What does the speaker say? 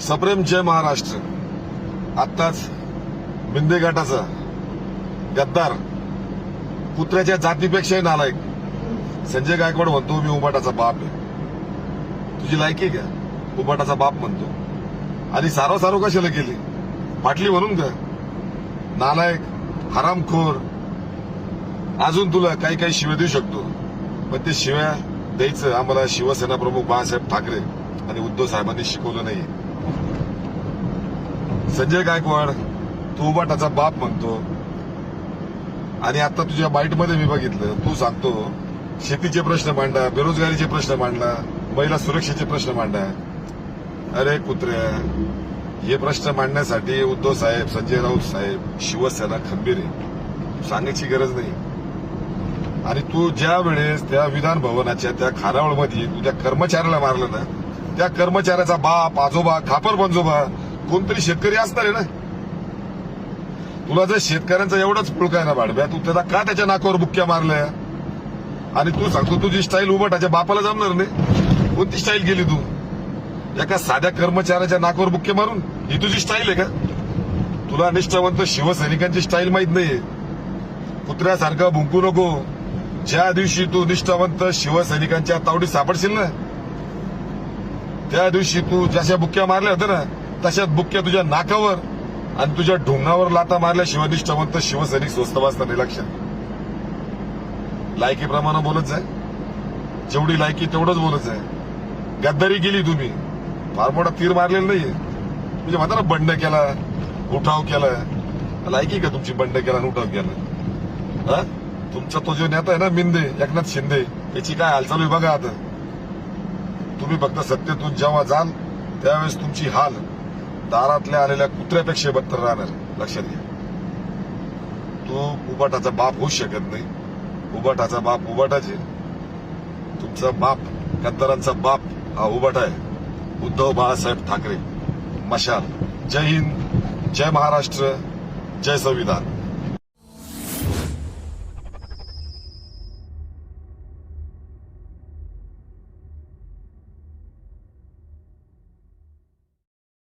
सप्रेम जय महाराष्ट्र. आत्ताच बिंदे घाटाचा गद्दार कुत्र्याच्या जातीपेक्षाही नालायक. संजय गायकवाड म्हणतो मी उबाटाचा बाप आहे. तुझी लायकी आहे का? उबाटाचा बाप म्हणतो. आणि सारो सारो कशाला केली? फाटली म्हणून का? नालायक हरामखोर. अजून तुला काही काही शिव्या देऊ शकतो. पण ते शिव्या द्यायचं आम्हाला शिवसेना प्रमुख बाळासाहेब ठाकरे आणि उद्धव साहेबांनी शिकवलं नाही संजय गायकवाड तू उबाटाचा बाप म्हणतो. आणि आता तुझ्या बाईटमध्ये मी बघितलं तू सांगतो शेतीचे प्रश्न मांडा बेरोजगारीचे प्रश्न मांडला महिला सुरक्षेचे प्रश्न मांडा. अरे कुत्र्या हे प्रश्न मांडण्यासाठी उद्धव साहेब संजय राऊत साहेब शिवसेना खंबीर आहे. सांगायची गरज नाही. आणि तू ज्या वेळेस त्या विधान भवनाच्या त्या खानावळमध्ये तुझ्या कर्मचाऱ्याला मारलं ना त्या कर्मचाऱ्याचा बाप आजोबा खापर पंजोबा कोणतरी शेतकरी असणार आहे ना? तुला जर शेतकऱ्यांचा एवढाच पुळका ना बाडब्या तू त्याला का त्याच्या नाकावर बुक्क्या मारल्या? आणि तू सांगतो तुझी स्टाईल उभटाच्या बापाला जमणार नाही. कोणती स्टाईल गेली तू? एका साध्या कर्मचाऱ्याच्या नाकावर बुक्के मारून? ही तुझी स्टाईल आहे का? तुला निष्ठावंत शिवसैनिकांची स्टाईल माहीत नाहीये. कुत्र्यासारखं भुंकू नको. ज्या दिवशी तू निष्ठावंत शिवसैनिकांच्या तावडीत सापडशील ना त्या दिवशी तू जशा बुक्क्या मारल्या होत्या ना तशाच बुक्क्या तुझ्या नाकावर आणि तुझ्या ढोंगावर लाता मारल्या शिवनिष्ठावंत शिवसैनिक स्वस्त वाचता नाही लक्षात. लायकीप्रमाणे बोलत जाय. जेवढी लायकी तेवढंच बोलत जाय. गद्दारी केली तुम्ही. फार मोठा तीर मारलेला नाहीये. म्हणजे म्हणता ना बंड केला उठाव केला. लायकी का तुमची बंड केला आणि उठाव केला? हा? तुमचा तो जो नेता आहे ना मिंदे एकनाथ शिंदे याची काय हालचाल आहे बघा आता. तुम्ही फक्त सत्तेतून जेव्हा जाल त्यावेळेस तुमची हाल दारातल्या आलेल्या कुत्र्यापेक्षा बत्तर राहणार. लक्षात घ्या. तू उबाटाचा बाप होऊ शकत नाही. उबाटाचा बाप उबाटाचे तुमचा बाप गद्दारांचा बाप हा उबाटा आहे. उद्धव बाळासाहेब ठाकरे. मशाल. जय हिंद. जय महाराष्ट्र. जय संविधान.